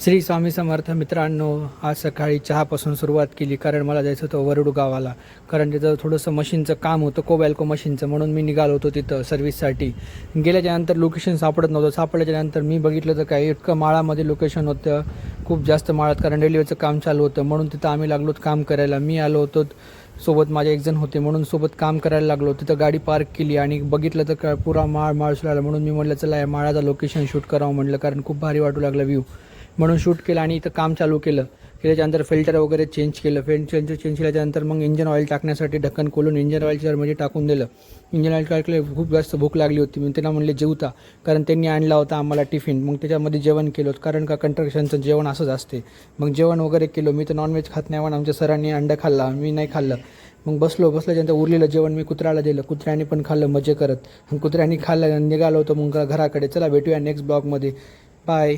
श्री स्वामी समर्थ मित्रांनो आज सकाळी चहापासून सुरुवात केली कारण मला जायचं होतं वरुड गावाला. कारण तिथं थोडंसं मशीनचं काम होतं कोबॅल्को मशीनचं म्हणून मी निघालो होतो तिथं सर्व्हिससाठी गेल्याच्यानंतर लोकेशन सापडत नव्हतं. सापडल्याच्यानंतर मी बघितलं तर काय इतकं माळामध्ये लोकेशन होतं. खूप जास्त माळात कारण रेल्वेचं काम चालू होतं. म्हणून तिथं आम्ही लागलो काम करायला. मी आलो होतो सोबत माझे एक जण होते म्हणून सोबत काम करायला लागलो. तिथं गाडी पार्क केली आणि बघितलं तर का पुरा माळ माळ सुराला म्हणून मी म्हटलं चला या माळाचं लोकेशन शूट करावं म्हटलं कारण खूप भारी वाटू लागलं व्ह्यू म्हणून शूट केलं आणि इथं काम चालू केलं. की त्याच्यानंतर फिल्टर वगैरे चेंज केलं. फिल्टर चेंज केल्याच्यानंतर मग इंजन ऑइल टाकण्यासाठी ढक्कन खोलून इंजन ऑइल म्हणजे टाकून दिलं. इंजन ऑइल टाकले खूप जास्त भूक लागली होती. मी त्यांना म्हणले जेवता. कारण त्यांनी आणला होता आम्हाला टिफिन मग त्याच्यामध्ये जेवण केलं होतं. कारण का कंट्रक्शनचं जेवण असंच असते. मग जेवण वगैरे केलं. मी तर नॉनव्हेज खात नाही. म्हणून आमच्या सरांनी अंडं खाल्ला. मी नाही खाल्लं. मग बसलो बसल्याच्यानंतर उरलेलं जेवण मी कुत्र्याला दिलं. कुत्र्याने पण खाल्लं मजे करत. कुत्र्याने खाल्लं निघालो होतो मग घराकडे. चला भेटूया नेक्स्ट ब्लॉगमध्ये बाय